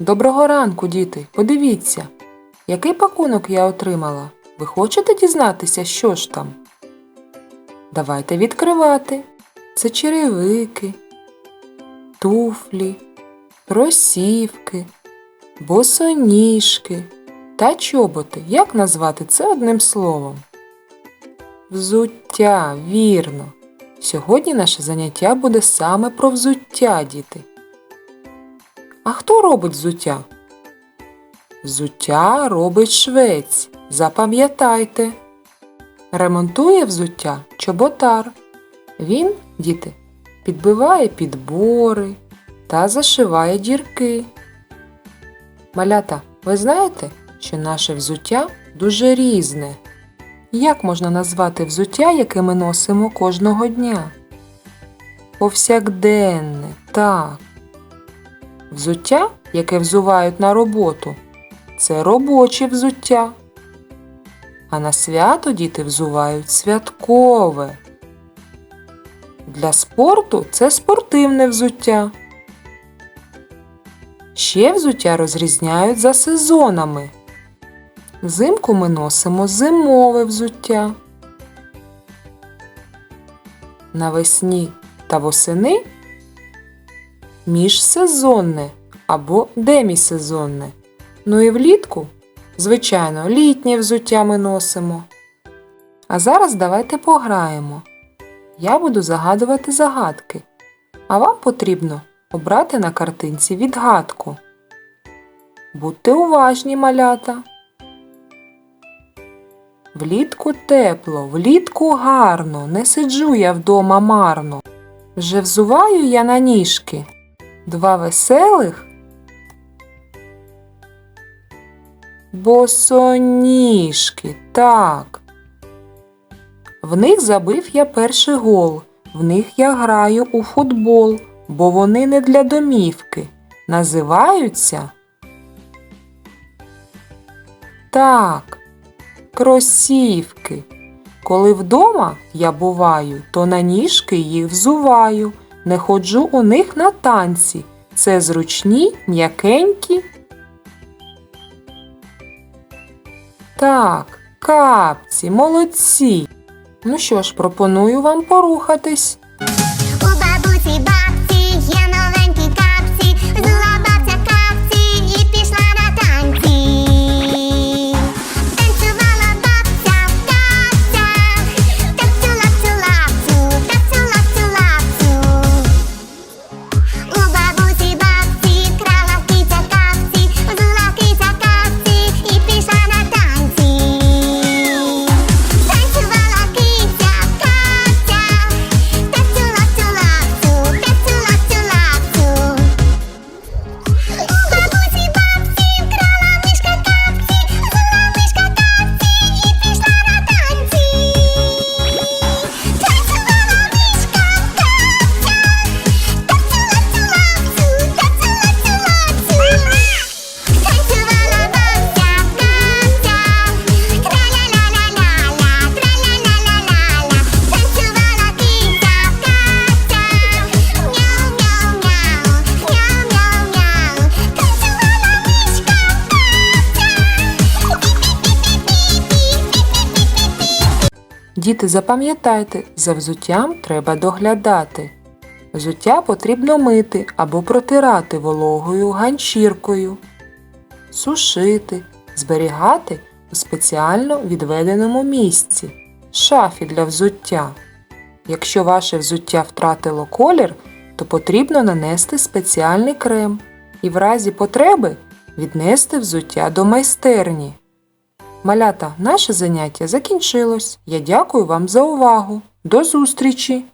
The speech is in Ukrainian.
Доброго ранку, діти. Подивіться, який пакунок я отримала. Ви хочете дізнатися, що ж там? Давайте відкривати. Це черевики, туфлі, кросівки, босоніжки та чоботи. Як назвати це одним словом? Взуття, вірно. Сьогодні наше заняття буде саме про взуття, діти. А хто робить взуття? Взуття робить швець. Запам'ятайте. Ремонтує взуття чоботар. Він, діти, підбиває підбори та зашиває дірки. Малята, ви знаєте, що наше взуття дуже різне. Як можна назвати взуття, яке ми носимо кожного дня? Повсякденне, так. Взуття, яке взувають на роботу, це робоче взуття. А на свято діти взувають святкове. Для спорту це спортивне взуття. Ще взуття розрізняють за сезонами. Взимку ми носимо зимове взуття. Навесні та восени міжсезонне або демісезонне. Ну і влітку, звичайно, літнє взуття ми носимо. А зараз давайте пограємо. Я буду загадувати загадки, а вам потрібно обрати на картинці відгадку. Будьте уважні, малята. Влітку тепло, влітку гарно, не сиджу я вдома марно. Вже взуваю я на ніжки. Два веселих. Босоніжки, так. В них забив я перший гол. В них я граю у футбол, бо вони не для домівки. Називаються. Так, кросівки. Коли вдома я буваю, то на ніжки їх взуваю. Не ходжу у них на танці. Це зручні, м'якенькі. Так, капці, молодці. Ну що ж, пропоную вам порухатись. У бабусі бабці Діти, запам'ятайте, за взуттям треба доглядати. Взуття потрібно мити або протирати вологою ганчіркою, сушити, зберігати у спеціально відведеному місці шафі для взуття. Якщо ваше взуття втратило колір, то потрібно нанести спеціальний крем і в разі потреби віднести взуття до майстерні. Малята, наше заняття закінчилось. Я дякую вам за увагу. До зустрічі!